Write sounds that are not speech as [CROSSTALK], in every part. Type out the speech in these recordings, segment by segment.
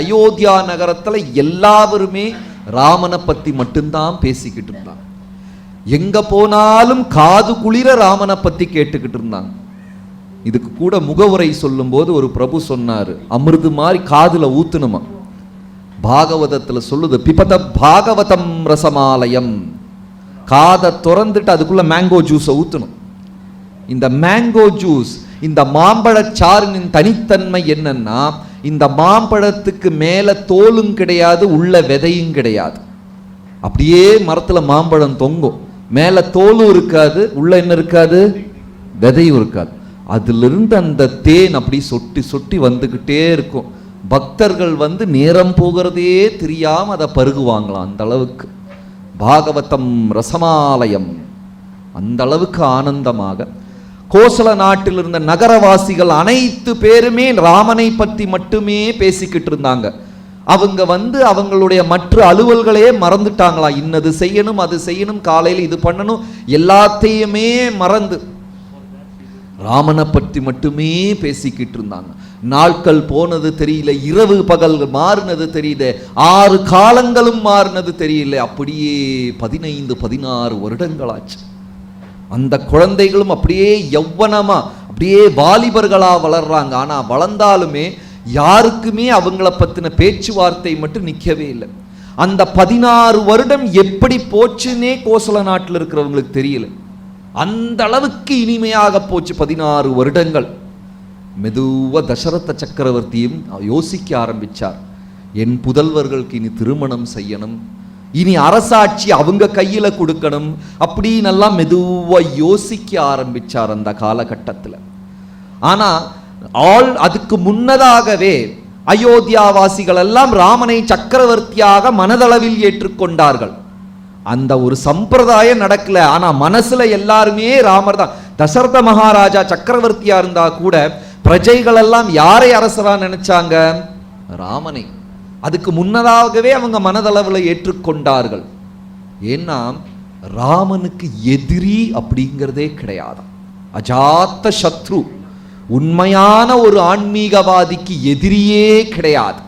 அயோத்தியா நகரத்தில் எல்லாருமே ராமனை பற்றி மட்டும்தான் பேசிக்கிட்டு இருந்தாங்க. எங்க போனாலும் காது குளிர ராமனை பத்தி கேட்டுக்கிட்டு இருந்தாங்க. இதுக்கு கூட முகவுரை சொல்லும்போது ஒரு பிரபு சொன்னாரு அமிர்து மாதிரி காதுல ஊத்துணுமா? பாகவதத்துல சொல்லுது பிபத பாகவதம் ரசமாலயம். காதை திறந்துட்டு அதுக்குள்ள மேங்கோ ஜூஸை ஊத்தணும். இந்த மேங்கோ ஜூஸ் இந்த மாம்பழச்சாறின் தனித்தன்மை என்னன்னா இந்த மாம்பழத்துக்கு மேலே தோலும் கிடையாது உள்ள விதையும் கிடையாது. அப்படியே மரத்தில் மாம்பழம் தொங்கும். மேலே தோலும் இருக்காது உள்ள என்ன இருக்காது? விதையும் இருக்காது. அதிலிருந்து அந்த தேன் அப்படி சொட்டி சொட்டி வந்துக்கிட்டே இருக்கும். பக்தர்கள் வந்து நேரம் போகிறதே தெரியாமல் அதை பருகுவாங்களாம் அந்த அளவுக்கு. பாகவதம் ரசமாலயம். அந்த அளவுக்கு ஆனந்தமாக. கோசல நாட்டில் இருந்த நகரவாசிகள் அனைத்து பேருமே ராமனை பத்தி மட்டுமே பேசிக்கிட்டு இருந்தாங்க. அவங்க வந்து அவங்களுடைய மற்ற அலுவல்களே மறந்துட்டாங்களாம் இன்னது செய்யணும் அது செய்யணும் காலையில் இது பண்ணணும் எல்லாத்தையுமே மறந்து. ராமனை பற்றி மட்டுமே பேசிக்கிட்டு இருந்தாங்க. நாட்கள் போனது தெரியல இரவு பகல் மாறினது தெரியல ஆறு காலங்களும் மாறினது தெரியல. அப்படியே பதினைந்து பதினாறு வருடங்களாச்சு. அந்த குழந்தைகளும் அப்படியே யௌவனமா அப்படியே வாலிபர்களா வளர்றாங்க. ஆனா வளர்ந்தாலுமே யாருக்குமே அவங்கள பத்தின பேச்சுவார்த்தை மட்டும் நிக்கவே இல்லை. அந்த பதினாறு வருடம் எப்படி போச்சுன்னே கோசல நாட்டில் இருக்கிறவங்களுக்கு தெரியல. அந்த அளவுக்கு இனிமையாக போச்சு பதினாறு வருடங்கள். மெதுவா தசரத சக்கரவர்த்தியும் யோசிக்க ஆரம்பிச்சார். என் புதல்வர்களுக்கு இனி திருமணம் செய்யணும். இனி அரசாட்சி அவங்க கையில் கொடுக்கணும் அப்படின்னு எல்லாம் மெதுவாக யோசிக்க ஆரம்பிச்சார் அந்த காலகட்டத்தில். ஆனால் ஆள் அதுக்கு முன்னதாகவே அயோத்தியாவாசிகள் எல்லாம் ராமனை சக்கரவர்த்தியாக மனதளவில் ஏற்றுக்கொண்டார்கள். அந்த ஒரு சம்பிரதாயம் நடக்கல. ஆனால் மனசில் எல்லாருமே ராமர் தான். தசரத மகாராஜா சக்கரவர்த்தியாக இருந்தால் கூட பிரஜைகளெல்லாம் யாரை அரசரா நினைச்சாங்க? ராமனை. அதுக்கு முன்னதாகவே அவங்க மனதளவில் ஏற்றுக்கொண்டார்கள். ஏன்னா ராமனுக்கு எதிரி அப்படிங்கிறதே கிடையாது. அஜாத்த சத்ரு உண்மையான ஒரு ஆன்மீகவாதிக்கு எதிரியே கிடையாது.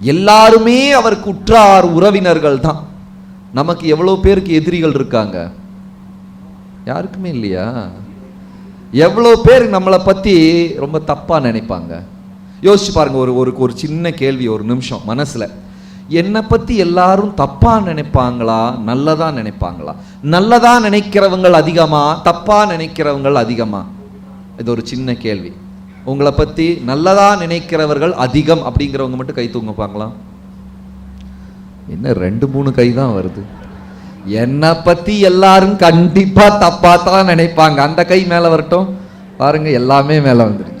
எல்லாருமே அவருக்கு உற்றார் உறவினர்கள் தான். நமக்கு எவ்வளோ பேருக்கு எதிரிகள் இருக்காங்க? யாருக்குமே இல்லையா? எவ்வளோ பேர் நம்மளை பற்றி ரொம்ப தப்பாக நினைப்பாங்க? யோசிச்சு பாருங்க ஒரு ஒரு ஒரு சின்ன கேள்வி ஒரு நிமிஷம் மனசில். என்னை பற்றி எல்லாரும் தப்பாக நினைப்பாங்களா? நல்லதாக நினைப்பாங்களா? நல்லதாக நினைக்கிறவங்கள் அதிகமாக தப்பாக நினைக்கிறவங்கள் அதிகமாக இது ஒரு சின்ன கேள்வி. உங்களை பற்றி நல்லதாக நினைக்கிறவர்கள் அதிகம் அப்படிங்கிறவங்க மட்டும் கை தூங்கப்பாங்களா? என்ன ரெண்டு மூணு கை தான் வருது. என்னை பற்றி எல்லாரும் கண்டிப்பாக தப்பாக தான் நினைப்பாங்க. அந்த கை மேலே வரட்டும். பாருங்கள் எல்லாமே மேலே வந்துடும்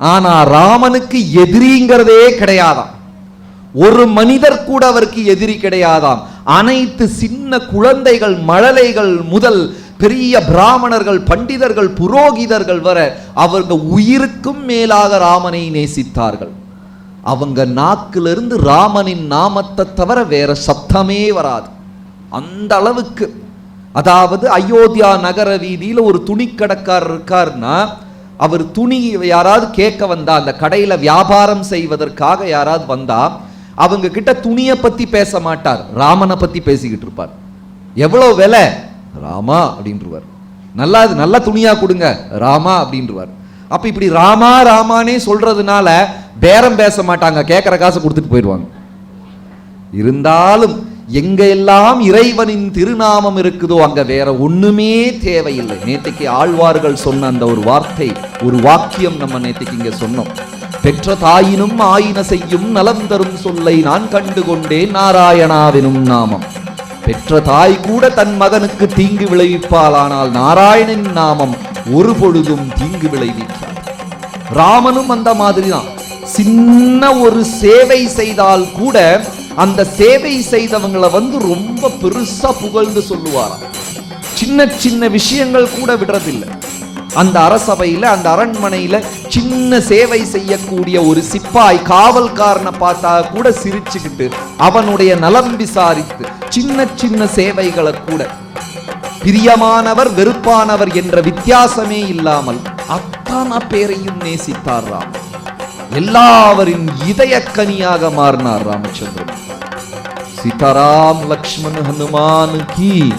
ஆனா ராமனுக்கு எதிரிங்கிறதே கிடையாதாம். ஒரு மனிதர் கூட அவருக்கு எதிரி கிடையாதாம். அனைத்து சின்ன குழந்தைகள் மழலைகள் முதல் பெரிய பிராமணர்கள் பண்டிதர்கள் புரோகிதர்கள் வர அவங்க உயிருக்கும் மேலாக ராமனை நேசித்தார்கள். அவங்க நாக்கிலிருந்து ராமனின் நாமத்தை தவிர வேற சத்தமே வராது. அந்த அளவுக்கு. அதாவது அயோத்தியா நகர வீதியில் ஒரு துணிக்கடைக்காரர் இருக்காருன்னா அவர் துணி யாராவது கேட்க வந்தா அந்த கடையில வியாபாரம் செய்வதற்காக யாராவது வந்தா அவங்க கிட்ட துணியை பத்தி பேச மாட்டார். ராமனை பத்தி பேசிக்கிட்டு இருப்பார். எவ்வளவு விலை? ராமா அப்படின்றவர். நல்லா அது நல்ல துணியா கொடுங்க ராமா அப்படின்றவர். அப்ப இப்படி ராமா ராமானே சொல்றதுனால பேரம் பேச மாட்டாங்க கேட்குற காசு கொடுத்துட்டு போயிடுவாங்க. இருந்தாலும் எங்கெல்லாம் இறைவனின் திருநாமம் இருக்குதோ அங்க வேற ஒண்ணுமே தேவையில்லை. நேற்றுக்கு ஆழ்வார்கள் சொன்ன அந்த ஒரு வார்த்தை ஒரு வாக்கியம் நம்ம நேற்றுக்கு இங்க சொன்னோம். பெற்ற தாயினும் ஆயின செய்யும் நலம் தரும் சொல்லை நான் கண்டு கொண்டேன் நாராயணாவினும் நாமம். பெற்ற தாய் கூட தன் மகனுக்கு தீங்கு விளைவிப்பாள் ஆனால் நாராயணன் நாமம் ஒரு பொழுதும் தீங்கு விளைவிக்கார் ராமனும் அந்த மாதிரி தான் சின்ன ஒரு சேவை செய்தால் கூட அந்த சேவை செய்தவங்களை வந்து ரொம்ப பெருசா புகழ்ந்து சொல்லுவாராம். சின்ன சின்ன விஷயங்கள் கூட விடுறதில்லை. அந்த அரசவையில அந்த அரண்மனையில சின்ன சேவை செய்யக்கூடிய ஒரு சிப்பாய் காவல்காரனை பார்த்தா கூட சிரிச்சுக்கிட்டு அவனுடைய நலம் விசாரித்து சின்ன சின்ன சேவைகளை கூட. பிரியமானவர் வெறுப்பானவர் என்ற வித்தியாசமே இல்லாமல் அத்தனை பேரையும் நேசித்தார் ராம். எல்லாவரின் இதயக்கனியாக மாறினார் ராமச்சந்திரன். சீதாராம் லக்ஷ்மண் ஹனுமானுக்கு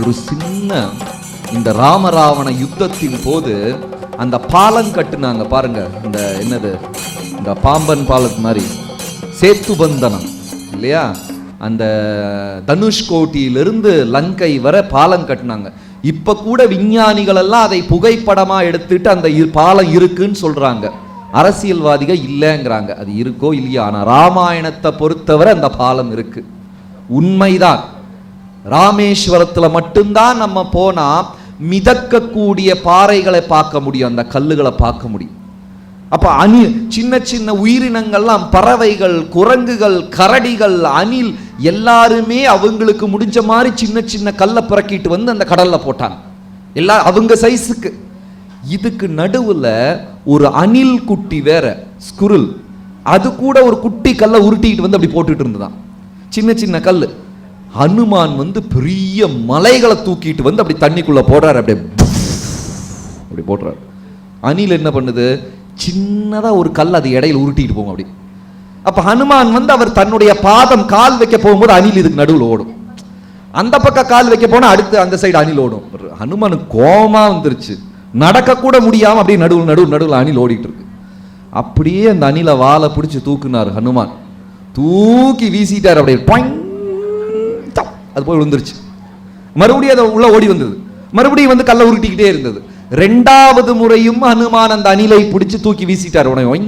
ஒரு சின்ன இந்த ராமராவண யுத்தத்தின் போது அந்த பாலம் கட்டுனாங்க. பாருங்க இந்த என்னது? இந்த பாம்பன் பாலத்து மாதிரி. சேத்து பந்தனம் இல்லையா? அந்த தனுஷ்கோட்டியிலிருந்து லங்கை வரை பாலம் கட்டினாங்க. இப்போ கூட விஞ்ஞானிகள் எல்லாம் அதை புகைப்படமாக எடுத்துட்டு அந்த இ- பாலம் இருக்குன்னு சொல்கிறாங்க அரசியல்வாதிகள் இல்லைங்கிறாங்க. அது இருக்கோ இல்லையா ஆனால் ராமாயணத்தை பொறுத்தவரை அந்த பாலம் இருக்கு. உண்மைதான். ராமேஸ்வரத்தில் மட்டும்தான் நம்ம போனால் மிதக்கக்கூடிய பாறைகளை பார்க்க முடியும் அந்த கல்லுகளை பார்க்க முடியும். அப்போ அணி சின்ன சின்ன உயிரினங்கள்லாம் பறவைகள் குரங்குகள் கரடிகள் அணில் எல்லாருமே அவங்களுக்கு முடிஞ்ச மாதிரி சின்ன சின்ன கல்லை பிறக்கிட்டு வந்து அந்த கடலில் போட்டாங்க. எல்லா அவங்க சைஸுக்கு இதுக்கு நடுவில் ஒரு அணில் குட்டி வேற ஸ்குருல். அது கூட ஒரு குட்டி கல்லை உருட்டிட்டு வந்து அப்படி போட்டுட்டு இருந்ததான் சின்ன சின்ன கல் ஹனுமான் வந்து பெரிய மலைகளை தூக்கிட்டு வந்து அப்படி தண்ணிக்குள்ள போடுறாரு அப்படியே [LAUGHS] அப்படி போடுறாரு அணில் என்ன பண்ணுது? சின்னதாக ஒரு கல் அது இடையில உருட்டிட்டு போகும் அப்படி. அப்போ ஹனுமான் வந்து அவர் தன்னுடைய பாதம் கால் வைக்க போகும்போது அணில் இதுக்கு நடுவில் ஓடும். அந்த பக்கம் கால் வைக்க போனால் அடுத்து அந்த சைடு அணில் ஓடும். ஹனுமானுக்கு கோமா வந்துருச்சு. நடக்கக்கூட முடியாமல் அப்படியே நடுவில் நடுவில் நடுவில் அணில் ஓடிட்டு இருக்கு அப்படியே அந்த அணிலை வாழை பிடிச்சி தூக்குனார் ஹனுமான். தூக்கி வீசிட்டார் அப்படியே அது போய் விழுந்துருச்சு. மறுபடியும் அது உள்ள ஓடி வந்தது. மறுபடியும் வந்து கல்லை உருட்டிக்கிட்டே இருந்தது. ரெண்டாவது முறையும் ஹனுமான் அந்த அணிலை பிடிச்சி தூக்கி வீசிட்டார். உடனே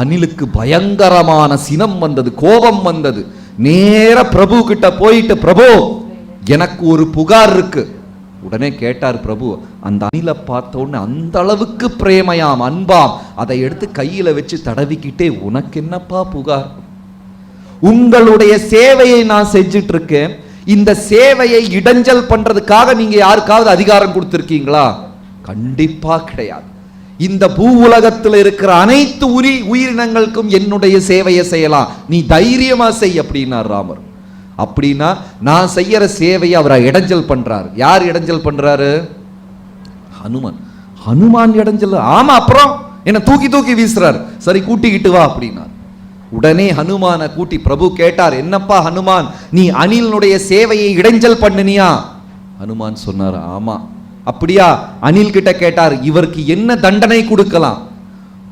அணிலுக்கு பயங்கரமான சினம் வந்தது கோபம் வந்தது. நேர பிரபு கிட்ட போயிட்டு பிரபு எனக்கு ஒரு புகார் இருக்கு. உடனே கேட்டார் பிரபு அந்த அணிலை பார்த்த உடனே அந்த அளவுக்கு பிரேமையாம் அன்பாம். அதை எடுத்து கையில வச்சு தடவிக்கிட்டே உனக்கு என்னப்பா புகார்? உங்களுடைய சேவையை நான் செஞ்சுட்டு இருக்கேன் இந்த சேவையை இடைஞ்சல் பண்றதுக்காக நீங்க யாருக்காவது அதிகாரம் கொடுத்திருக்கீங்களா? கண்டிப்பா கிடையாது. இந்த பூ உலகத்தில் இருக்கிற அனைத்து உரி உயிரினங்களுக்கும் என்னுடைய சேவையை செய்யலாம். நீ தைரியமா செய் அப்படின்னார் ராமர். அப்படின்னா நான் செய்யற சேவையை அவரை இடைஞ்சல் பண்ணுறாரு யார் இடைஞ்சல் பண்றாரு? ஹனுமான். ஹனுமான் இடைஞ்சல். ஆமா அப்புறம் என்ன தூக்கி தூக்கி வீசுறாரு. சரி கூட்டிக்கிட்டு வா அப்படின்னார். உடனே ஹனுமானை கூட்டி பிரபு கேட்டார் என்னப்பா ஹனுமான் நீ அணிலினுடைய சேவையை இடைஞ்சல் பண்ணினியா? ஹனுமான் சொன்னார் ஆமா. அப்படியா? அணில் கிட்ட கேட்டார் இவருக்கு என்ன தண்டனை கொடுக்கலாம்?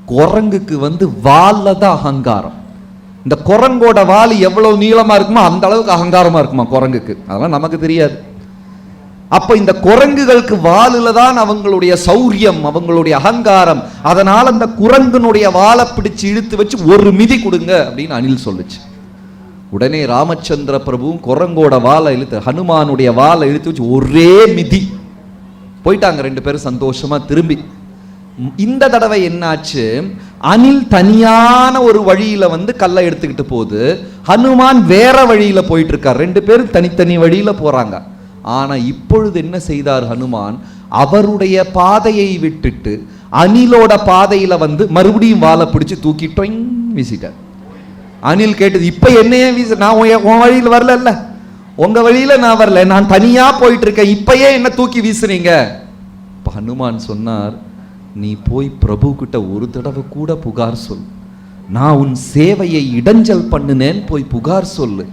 குரங்குக்கு வந்து வால்ல தான் அகங்காரம். இந்த குரங்கோட வால் எவ்வளவு நீளமா இருக்குமோ அந்த அளவுக்கு அகங்காரமா இருக்குமா குரங்குக்கு? அதெல்லாம் நமக்கு தெரியாது. அப்ப இந்த குரங்குகளுக்கு வாலில தான் அவங்களுடைய சௌரியம் அவங்களுடைய அகங்காரம். அதனால அந்த குரங்குனுடைய வாழை பிடிச்சு இழுத்து வச்சு ஒரு மிதி கொடுங்க அப்படின்னு அனில் சொல்லுச்சு. உடனே ராமச்சந்திர பிரபுவும் குரங்கோட வாழை இழுத்து ஹனுமானுடைய வாழை இழுத்து வச்சு ஒரே மிதி. போயிட்டாங்க ரெண்டு பேரும் சந்தோஷமா திரும்பி. இந்த தடவை என்னாச்சு? அனில் தனியான ஒரு வழியில வந்து கல்லை எடுத்துக்கிட்டு போகுது. ஹனுமான் வேற வழியில போயிட்டு இருக்கார் ரெண்டு பேரும் தனித்தனி வழியில போறாங்க. ஆனா இப்பொழுது என்ன செய்தார் ஹனுமான்? அவருடைய பாதையை விட்டுட்டு அணிலோட பாதையில வந்து மறுபடியும் வாழை பிடிச்சு தூக்கிட்டோங் வீசிட்டார். அனில் கேட்டது இப்ப என்னையே வீச நான் உன் உன் வரல உங்க வழியில நான் வரல. நான் தனியா போயிட்டு இருக்கேன் இப்பயே என்ன தூக்கி வீசுறீங்க ஹனுமான் சொன்னார் நீ போய் பிரபு கிட்ட ஒரு தடவை கூட புகார் சொல். நான் உன் சேவையை இடைஞ்சல் பண்ணுனேன் போய் புகார் சொல்லு.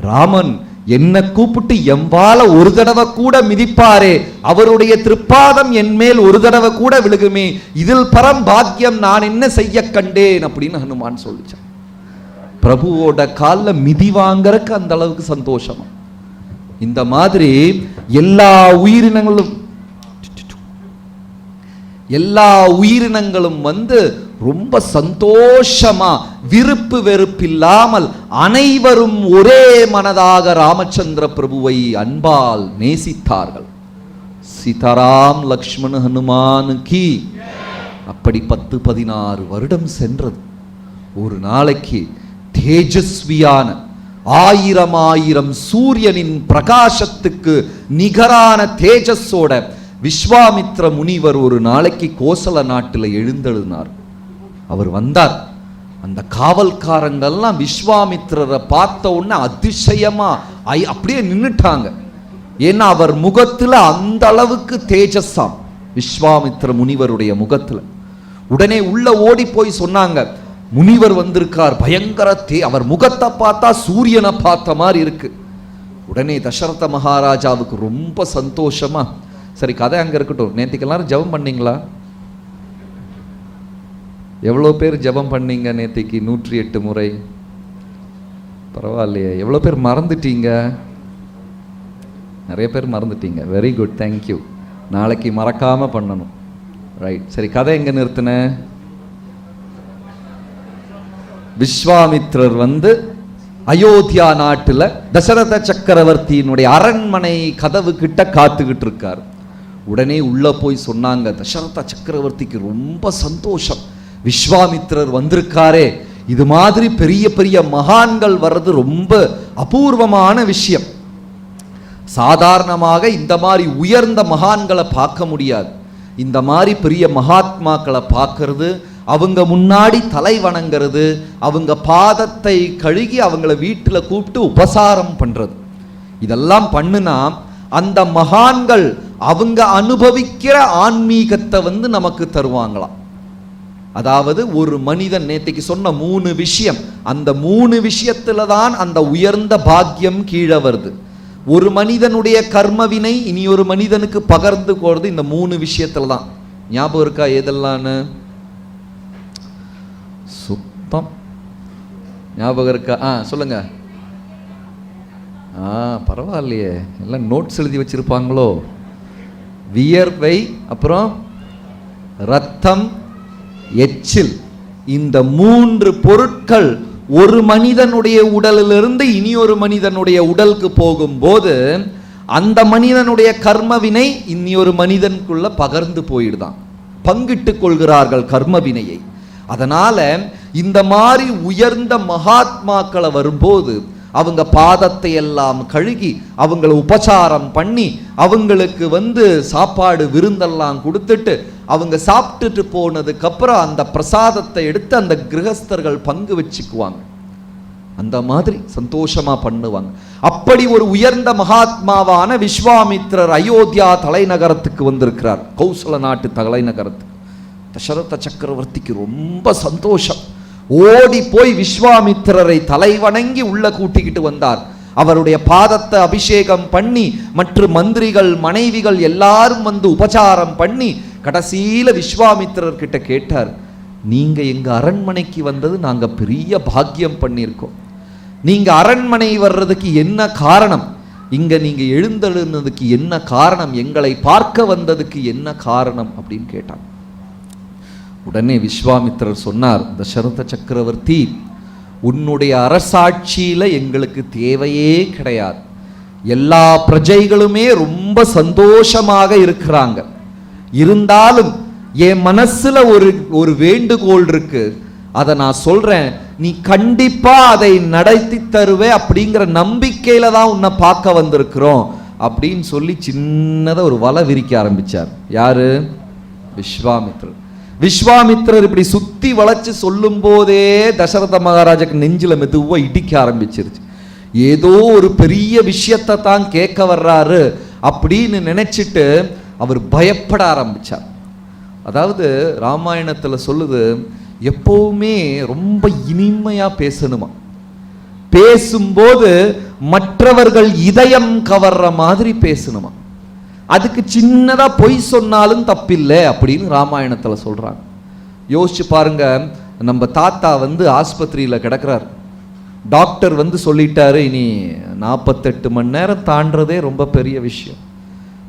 ராமன் என்னை கூப்பிட்டு எம்பால ஒரு தடவை கூட மிதிப்பாரே. அவருடைய திருப்பாதம் என் மேல் ஒரு தடவை கூட விழுகுமே. இதில் பரம் பாக்கியம் நான் என்ன செய்ய கண்டேன் அப்படின்னு ஹனுமான் சொல்லிச்சான். பிரபுவோட காலில் மிதி வாங்கறக்கு அந்த அளவுக்கு சந்தோஷமா. இந்த மாதிரி எல்லா உயிரினங்களும் எல்லா உயிரினங்களும் வந்து ரொம்ப சந்தோஷமா விருப்பு வெறுப்பில்லாமல் அனைவரும் ஒரே மனதாக ராமச்சந்திர பிரபுவை அன்பால் நேசித்தார்கள். சீதாராம் லக்ஷ்மண் ஹனுமான் கி அப்படி பத்து பதினாறு வருடம் சென்றது. ஒரு நாளைக்கு தேஜஸ்வியான ஆயிரம் ஆயிரம் சூரியனின் பிரகாசத்துக்கு நிகரான தேஜஸோட விஸ்வாமித்ர முனிவர் ஒரு நாளைக்கு கோசல நாட்டில் எழுந்தெழுதினார் அவர் வந்தார். அந்த காவல்காரங்கள்லாம் விஸ்வாமித்ரரை பார்த்த உடனே அதிசயமா ஐ அப்படியே நின்றுட்டாங்க ஏன்னா அவர் முகத்தில் அந்த அளவுக்கு தேஜஸாம். விஸ்வாமித்ர முனிவருடைய முகத்தில். உடனே உள்ள ஓடி போய் சொன்னாங்க முனிவர் வந்திருக்கார் பயங்கர தே அவர் முகத்தை பார்த்தா சூரியனை பார்த்த மாதிரி இருக்கு. உடனே தசரத மகாராஜாவுக்கு ரொம்ப சந்தோஷமா சரி கதை அங்கே இருக்கட்டும். நேற்றுக்கு எல்லாரும் ஜெபம் பண்ணிங்களா? எவ்வளோ பேர் ஜெபம் பண்ணீங்க நேற்றுக்கு நூற்றி எட்டு முறை. பரவாயில்லையே. எவ்வளோ பேர் மறந்துட்டீங்க? நிறைய பேர் மறந்துட்டீங்க. வெரி குட் தேங்க்யூ நாளைக்கு மறக்காமல் பண்ணணும். ரைட் சரி கதை எங்கே நிறுத்தின? விஸ்வாமித்ரர் வந்து அயோத்தியா நாட்டில் தசரத சக்கரவர்த்தியினுடைய அரண்மனை கதவு கிட்ட காத்துக்கிட்டு இருக்கார். உடனே உள்ள போய் சொன்னாங்க தசரத சக்கரவர்த்திக்கு ரொம்ப சந்தோஷம். விஸ்வாமித்ரர் வந்திருக்காரே. இது மாதிரி பெரிய பெரிய மகான்கள் வர்றது ரொம்ப அபூர்வமான விஷயம். சாதாரணமாக இந்த மாதிரி உயர்ந்த மகான்களை பார்க்க முடியாது. இந்த மாதிரி பெரிய மகாத்மாக்களை பார்க்கறது அவங்க முன்னாடி தலை வணங்கிறது அவங்க பாதத்தை கழுகி அவங்கள வீட்டில் கூப்பிட்டு உபசாரம் பண்றது. இதெல்லாம் பண்ணுனா அந்த மகான்கள் அவங்க அனுபவிக்கிற ஆன்மீகத்தை வந்து நமக்கு தருவாங்களாம். அதாவது ஒரு மனிதன் நேற்றுக்கு சொன்ன மூணு விஷயம் அந்த மூணு விஷயத்துல தான் அந்த உயர்ந்த பாக்கியம் கீழே வருது. ஒரு மனிதனுடைய கர்மவினை இனி ஒரு மனிதனுக்கு பகர்ந்து போகிறது இந்த மூணு விஷயத்துல தான். ஞாபகம் இருக்கா எதெல்லாம்னு சுத்தம். ஞாபகம் இருக்கா? ஆ சொல்லுங்க. ஆ பரவாயில்லையே. எல்லாம் நோட்ஸ் எழுதி வச்சிருப்பாங்களோ? வியர்வை அப்புறம் ரத்தம் எச்சில். இந்த மூன்று பொருட்கள் ஒரு மனிதனுடைய உடலிலிருந்து இனி ஒரு மனிதனுடைய உடலுக்கு போகும்போது அந்த மனிதனுடைய கர்மவினை இனி ஒரு மனிதனுக்குள்ள பகர்ந்து போயிடுதான். பங்கிட்டுக் கொள்கிறார்கள் கர்மவினையை. அதனால இந்த மாதிரி உயர்ந்த மகாத்மாக்களை வரும்போது அவங்க பாதத்தை எல்லாம் கழுகி அவங்கள உபச்சாரம் பண்ணி அவங்களுக்கு வந்து சாப்பாடு விருந்தெல்லாம் கொடுத்துட்டு அவங்க சாப்பிட்டுட்டு போனதுக்கு அப்புறம் அந்த பிரசாதத்தை எடுத்து அந்த கிரகஸ்தர்கள் பங்கு வச்சுக்குவாங்க. அந்த மாதிரி சந்தோஷமா பண்ணுவாங்க. அப்படி ஒரு உயர்ந்த மகாத்மாவான விஸ்வாமித்ரர் அயோத்தியா தலைநகரத்துக்கு வந்திருக்கிறார். கௌசல நாட்டு தலைநகரத்துக்கு. தசரத சக்கரவர்த்திக்கு ரொம்ப சந்தோஷம். ஓடி போய் விஸ்வாமித்திரரை தலைவணங்கி உள்ள கூட்டிக்கிட்டு வந்தார். அவருடைய பாதத்தை அபிஷேகம் பண்ணி மற்ற மந்திரிகள் மனைவிகள் எல்லாரும் வந்து உபச்சாரம் பண்ணி கடைசியில விஸ்வாமித்திரர் கிட்ட கேட்டார் நீங்க எங்க அரண்மனைக்கு வந்தது நாங்க பெரிய பாக்கியம் பண்ணியிருக்கோம். நீங்க அரண்மனை வர்றதுக்கு என்ன காரணம்? இங்க நீங்க எழுந்தெழுந்ததுக்கு என்ன காரணம்? எங்களை பார்க்க வந்ததுக்கு என்ன காரணம்? அப்படின்னு கேட்டான். உடனே விஸ்வாமித்திரர் சொன்னார் தசரத சக்கரவர்த்தி உன்னுடைய அரசாட்சியில் எங்களுக்கு தேவையே கிடையாது. எல்லா பிரஜைகளுமே ரொம்ப சந்தோஷமாக இருக்கிறாங்க. இருந்தாலும் என் மனசில் ஒரு ஒரு வேண்டுகோள் இருக்கு. அதை நான் சொல்கிறேன் நீ கண்டிப்பாக அதை நடத்தி தருவே அப்படிங்கிற நம்பிக்கையில் தான் உன்னை பார்க்க வந்திருக்கிறோம். அப்படின்னு சொல்லி சின்னதாக ஒரு வலை விரிக்க ஆரம்பித்தார் யாரு? விஸ்வாமித்ரன் விஸ்வாமித்ரர் இப்படி சுத்தி வளைச்சு சொல்லும் போதே தசரத மகாராஜாக்கு நெஞ்சில மெதுவா இடிக்க ஆரம்பிச்சிருச்சு. ஏதோ ஒரு பெரிய விஷயத்தை தான் கேட்க வர்றாரு அப்படின்னு நினைச்சிட்டு அவர் பயப்பட ஆரம்பிச்சார். அதாவது ராமாயணத்துல சொல்லுது எப்பவுமே ரொம்ப இனிமையா பேசணுமா? பேசும்போது மற்றவர்கள் இதயம் கவர்ற மாதிரி பேசணுமா? அதுக்கு சின்னதாக பொய் சொன்னாலும் தப்பில்லை அப்படின்னு ராமாயணத்தில் சொல்கிறாங்க யோசிச்சு பாருங்க நம்ம தாத்தா வந்து ஆஸ்பத்திரியில் கிடக்கிறார். டாக்டர் வந்து சொல்லிட்டாரு இனி நாற்பத்தெட்டு மணி நேரம் தாண்டதே ரொம்ப பெரிய விஷயம்.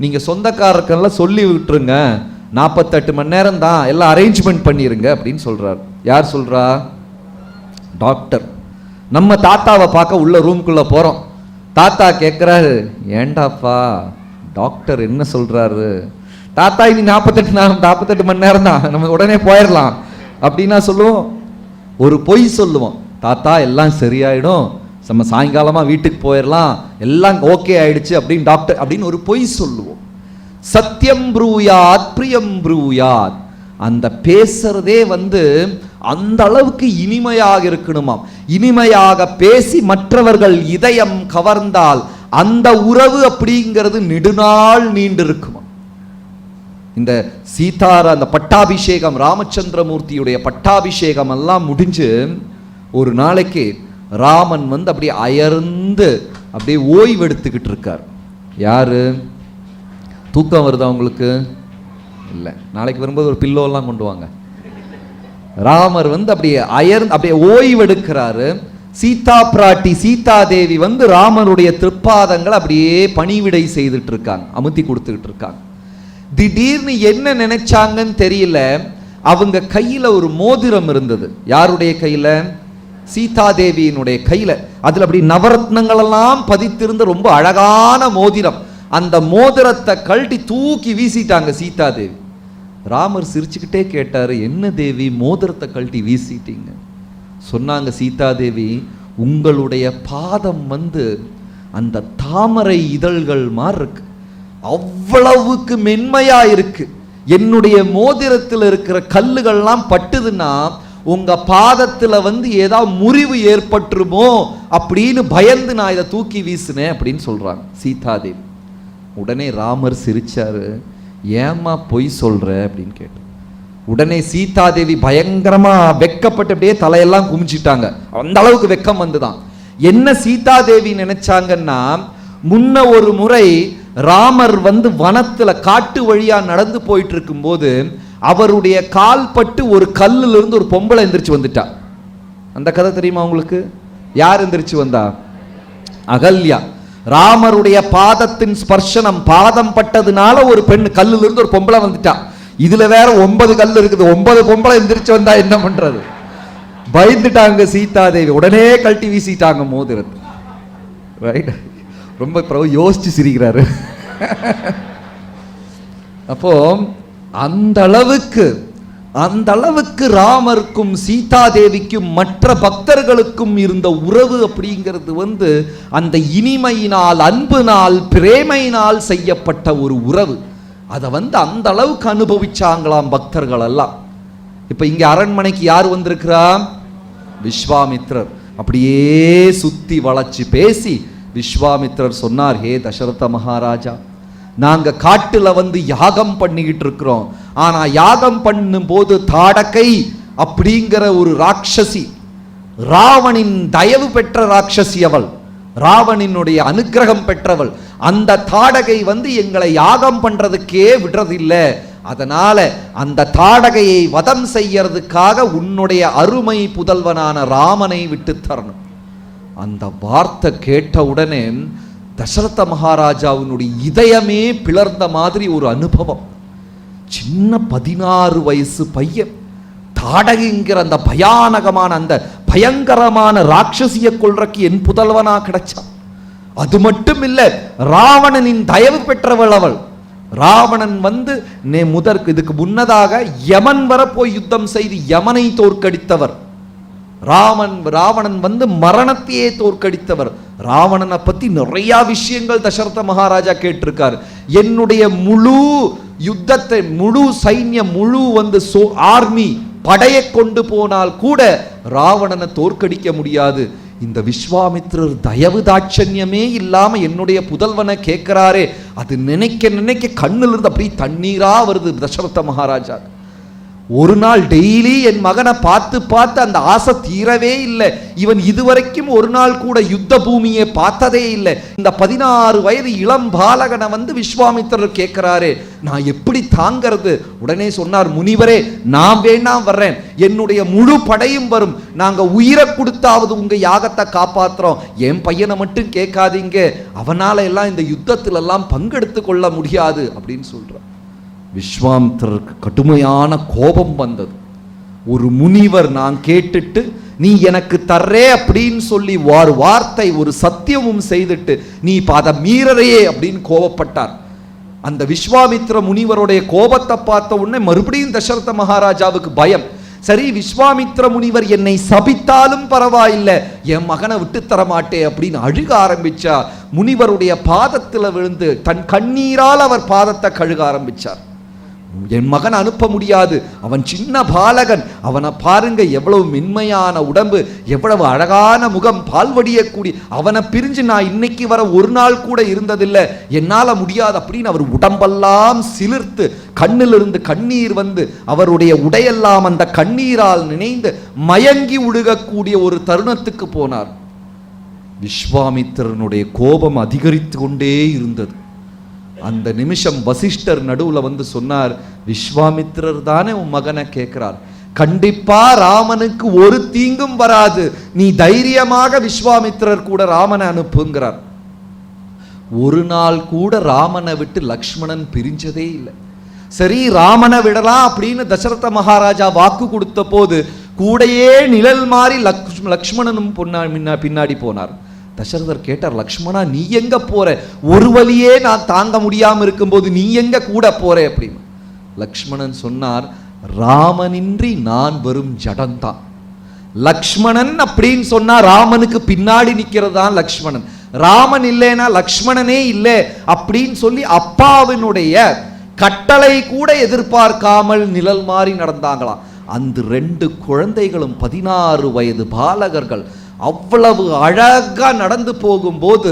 நீங்கள் சொந்தக்காரர்கெல்லாம் சொல்லி விட்டுருங்க நாற்பத்தெட்டு மணி நேரம் தான் எல்லாம் அரேஞ்ச்மெண்ட் பண்ணிடுங்க அப்படின்னு சொல்கிறார் யார் சொல்கிறா டாக்டர். நம்ம தாத்தாவை பார்க்க உள்ள ரூம்குள்ளே போகிறோம் தாத்தா கேட்குறாரு ஏண்டாப்பா டாக்டர் என்ன சொல்கிறாரு தாத்தா இனி நாற்பத்தெட்டு நேரம் நாற்பத்தெட்டு மணி நேரம் தான். நம்ம உடனே போயிடலாம். அப்படின்னா சொல்லுவோம். ஒரு பொய் சொல்லுவோம். தாத்தா எல்லாம் சரியாயிடும். நம்ம சாயங்காலமாக வீட்டுக்கு போயிடலாம். எல்லாம் ஓகே ஆயிடுச்சு அப்படின்னு டாக்டர் அப்படின்னு ஒரு பொய் சொல்லுவோம். சத்தியம் ப்ரூயாத் பிரியம் ப்ரூயாத். அந்த பேசுறதே வந்து அந்த அளவுக்கு இனிமையாக இருக்கணுமாம். இனிமையாக பேசி மற்றவர்கள் இதயம் கவர்ந்தால் அந்த உறவு அப்படிங்கிறது நெடுநாள் நீண்டிருக்குமா? இந்த சீதார அந்த பட்டாபிஷேகம் ராமச்சந்திரமூர்த்தியுடைய பட்டாபிஷேகம் எல்லாம் முடிஞ்சு ஒரு நாளைக்கு ராமன் வந்து அப்படியே அயர்ந்து அப்படியே ஓய்வெடுத்துக்கிட்டு இருக்கார். யாரு? தூக்கம் வருதா உங்களுக்கு? இல்லை. நாளைக்கு வரும்போது ஒரு பில்லோலாம் கொண்டு வாங்க. ராமர் வந்து அப்படியே அயர் அப்படியே ஓய்வெடுக்கிறாரு. சீதா பிராட்டி சீதா தேவி வந்து ராமருடைய திருப்பாதங்களை அப்படியே பணிவிடை செய்துட்டு இருக்காங்க அமுத்தி கொடுத்துக்கிட்டு இருக்காங்க திடீர்னு என்ன நினைச்சாங்கன்னு தெரியல அவங்க கையில ஒரு மோதிரம் இருந்தது. யாருடைய கையில? சீதா தேவியினுடைய கையில. அதுல அப்படி நவரத்னங்கள் எல்லாம் பதித்திருந்த ரொம்ப அழகான மோதிரம். அந்த மோதிரத்தை கழட்டி தூக்கி வீசிட்டாங்க சீதா தேவி. ராமர் சிரிச்சுக்கிட்டே கேட்டாரு என்ன தேவி மோதிரத்தை கழட்டி வீசிட்டீங்க? சொன்னாங்க சீதாதேவி உங்களுடைய பாதம் வந்து அந்த தாமரை இதழ்கள் மாதிரி இருக்கு அவ்வளவுக்கு மென்மையா இருக்கு. என்னுடைய மோதிரத்தில் இருக்கிற கல்லுகள்லாம் பட்டுதுன்னா உங்க பாதத்துல வந்து ஏதாவது முறிவு ஏற்பட்டுருமோ அப்படின்னு பயந்து நான் இதை தூக்கி வீசினேன் அப்படின்னு சொல்றாங்க சீதாதேவி. உடனே ராமர் சிரிச்சாரு ஏம்மா பொய் சொல்ற? அப்படின்னு கேட்டார் உடனே சீதாதேவி பயங்கரமாக வெக்கப்பட்டு அப்படியே தலையெல்லாம் குமிச்சிட்டாங்க அந்த அளவுக்கு வெக்கம் வந்துதான். என்ன சீதாதேவி நினைச்சாங்கன்னா முன்ன ஒரு முறை ராமர் வந்து வனத்துல காட்டு வழியா நடந்து போயிட்டு இருக்கும்போது அவருடைய கால் பட்டு ஒரு கல்லுல இருந்து ஒரு பொம்பளை எந்திரிச்சு வந்துட்டா. அந்த கதை தெரியுமா உங்களுக்கு? யார் எந்திரிச்சு வந்தா? அகல்யா. ராமருடைய பாதத்தின் ஸ்பர்ஷனம் பாதம் பட்டதுனால ஒரு பெண் கல்லுல இருந்து ஒரு பொம்பளை வந்துட்டா. இதுல வேற ஒன்பது கல் இருக்குது. ஒன்பது பொம்பளை எந்திரிச்சு வந்தா என்ன பண்றது? பயந்துட்டாங்க சீதா தேவி உடனே கழட்டி வீசிட்டாங்க மோதிரத்து. ரைட் ரொம்ப பிரபு யோசிச்சு சிரிக்கிறாரு. அப்போ அந்த அளவுக்கு அந்த அளவுக்கு ராமருக்கும் சீதா தேவிக்கும் மற்ற பக்தர்களுக்கும் இருந்த உறவு அப்படிங்கிறது வந்து அந்த இனிமையினால் அன்புனால் பிரேமையினால் செய்யப்பட்ட ஒரு உறவு. அதை வந்து அந்த அளவுக்கு அனுபவிச்சாங்களாம் பக்தர்கள் எல்லாம் இப்போ இங்கே அரண்மனைக்கு யார் வந்திருக்கிறா? விஸ்வாமித்ரர். அப்படியே சுத்தி வளைச்சு பேசி விஸ்வாமித்ரர் சொன்னார் ஹே தசரத மகாராஜா நாங்கள் காட்டில் வந்து யாகம் பண்ணிக்கிட்டு இருக்கிறோம். ஆனால் யாகம் பண்ணும்போது தாடகை அப்படிங்கிற ஒரு ராட்சசி ராவணின் தயவு பெற்ற ராட்சசி அவள். ராவணினுடைய அனுக்கிரகம் பெற்றவள். அந்த தாடகை வந்து எங்களை யாகம் பண்றதுக்கே விடுறதில்லை. அதனால அந்த தாடகையை வதம் செய்யறதுக்காக உன்னுடைய அருமை புதல்வனான ராமனை விட்டு தரணும். அந்த வார்த்தை கேட்ட உடனே தசரத மகாராஜாவினுடைய இதயமே பிளர்ந்த மாதிரி ஒரு அனுபவம். சின்ன பதினாறு வயசு பையன். தாடகைங்கிற அந்த பயானகமான அந்த பயங்கரமான ராட்சசிய கொள்றக்கு என் புதல்வனா கிடைச்சான் அது மட்டும் இல்லை ராவணனின் தயவு பெற்றவள் அவள். ராவணன் வந்து நே முதற்கு இதுக்கு முன்னதாக யமன் வர போய் யுத்தம் செய்து யமனை தோற்கடித்தவர். ராமன் ராவணன் வந்து மரணத்தையே தோற்கடித்தவர். ராவணனை பத்தி நிறைய விஷயங்கள் தசரத மகாராஜா கேட்டிருக்கார். என்னுடைய முழு யுத்தத்தை முழு சைன்யம் முழு வந்து சோ ஆர்மி படையை கொண்டு போனால் கூட ராவணனை தோற்கடிக்க முடியாது. இந்த விஸ்வாமித்ரர் தயவு தாட்சண்யமே இல்லாமல் என்னுடைய புதல்வனை கேட்குறாரே. அது நினைக்க நினைக்க கண்ணிலிருந்து அப்படியே தண்ணீராக வருது தசரத மகாராஜா. ஒரு நாள் டெய்லி என் மகனை பார்த்து பார்த்து அந்த ஆசை தீரவே இல்லை. இவன் இதுவரைக்கும் ஒரு நாள் கூட யுத்த பூமியை பார்த்ததே இல்லை. இந்த பதினாறு வயது இளம் பாலகனை வந்து விஸ்வாமித்திரர் கேட்கிறாரு நான் எப்படி தாங்கிறது? உடனே சொன்னார் முனிவரே நான் வேணாம் வர்றேன். என்னுடைய முழு படையும் வரும். நாங்க உயிரை கொடுத்தாவது உங்க யாகத்தை காப்பாத்துறோம். என் பையனை மட்டும் கேட்காதீங்க. அவனால எல்லாம் இந்த யுத்தத்துல எல்லாம் பங்கெடுத்து கொள்ள முடியாது. அப்படின்னு சொல்றான் விஸ்வாமித்திரருக்கு கடுமையான கோபம் வந்தது. ஒரு முனிவர் நான் கேட்டுட்டு நீ எனக்கு தர்றே அப்படின்னு சொல்லி ஒரு வார்த்தை ஒரு சத்தியமும் செய்துட்டு நீ இப்போ அதை மீறறையே அப்படின்னு கோபப்பட்டார். அந்த விஸ்வாமித்ர முனிவருடைய கோபத்தை பார்த்த உடனே மறுபடியும் தசரத மகாராஜாவுக்கு பயம். சரி விஸ்வாமித்ர முனிவர் என்னை சபித்தாலும் பரவாயில்லை என் மகனை விட்டு தரமாட்டே அப்படின்னு அழுக ஆரம்பிச்சா. முனிவருடைய பாதத்தில் விழுந்து தன் கண்ணீரால் அவர் பாதத்தை கழுக ஆரம்பிச்சார். என் மகன் அனுப்ப முடியாது. அவன் சின்ன பாலகன். அவனை பாருங்க எவ்வளவு மென்மையான உடம்பு எவ்வளவு அழகான முகம் பால்வடியக்கூடிய அவனை பிரிஞ்சு நான் இன்னைக்கு வர ஒரு நாள் கூட இருந்ததில்லை. என்னால் முடியாது அப்படின்னு அவர் உடம்பெல்லாம் சிலிர்த்து கண்ணிலிருந்து கண்ணீர் வந்து அவருடைய உடையெல்லாம் அந்த கண்ணீரால் நினைந்து மயங்கி உழுகக்கூடிய ஒரு தருணத்துக்கு போனார். விஸ்வாமித்திரனுடைய கோபம் அதிகரித்து கொண்டே இருந்தது. அந்த நிமிஷம் வசிஷ்டர் நடுவுல வந்து சொன்னார் விஸ்வாமித்திரர் தானே உன் மகனை கேட்கிறார். கண்டிப்பா ராமனுக்கு ஒரு தீங்கும் வராது. நீ தைரியமாக விஸ்வாமித்திரர் கூட ராமனை அனுப்புங்கிறார். ஒரு நாள் கூட ராமனை விட்டு லக்ஷ்மணன் பிரிஞ்சதே இல்லை. சரி ராமனை விடலாம் அப்படின்னு தசரத மகாராஜா வாக்கு கொடுத்த போது கூடையே நிழல் மாறி லக்ஷ் லக்ஷ்மணனும் பொன்னா பின்னாடி போனார். தசரதர் கேட்டார் லக்ஷ்மணா நீ எங்க போற? ஒரு வழியே நான் தாங்க முடியாம இருக்கும்போது நீ எங்க கூட போற? அப்படின்னு. லக்ஷ்மணன் சொன்னார் ராமனின்றி நான் வரும் ஜடந்தான் லக்ஷ்மணன் அப்படின்னு சொன்னா ராமனுக்கு பின்னாடி நிற்கிறது தான் லக்ஷ்மணன். ராமன் இல்லைன்னா லக்ஷ்மணனே இல்லை அப்படின்னு சொல்லி அப்பாவினுடைய கட்டளை கூட எதிர்பார்க்காமல் நிழல் மாறி நடந்தாங்களாம். அந்த ரெண்டு குழந்தைகளும் பதினாறு வயது பாலகர்கள் அவ்வளவு அழகாக நடந்து போகும்போது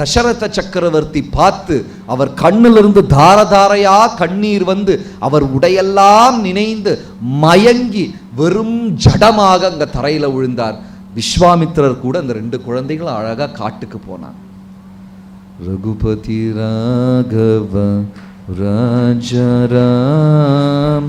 தசரத சக்கரவர்த்தி பார்த்து அவர் கண்ணிலிருந்து தார தாரையா கண்ணீர் வந்து அவர் உடையெல்லாம் நினைந்து மயங்கி வெறும் ஜடமாக அங்க தரையில விழுந்தார். விஸ்வாமித்திரர் கூட அந்த ரெண்டு குழந்தைகளும் அழகா காட்டுக்கு போனார். ரகுபதி ராகவ ராஜராம்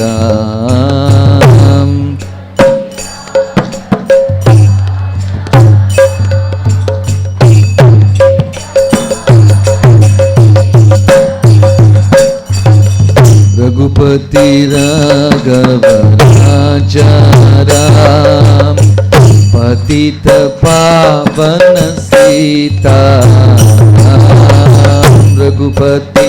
रघुपति राघव राजाराम पतित पावन सीता रघुपति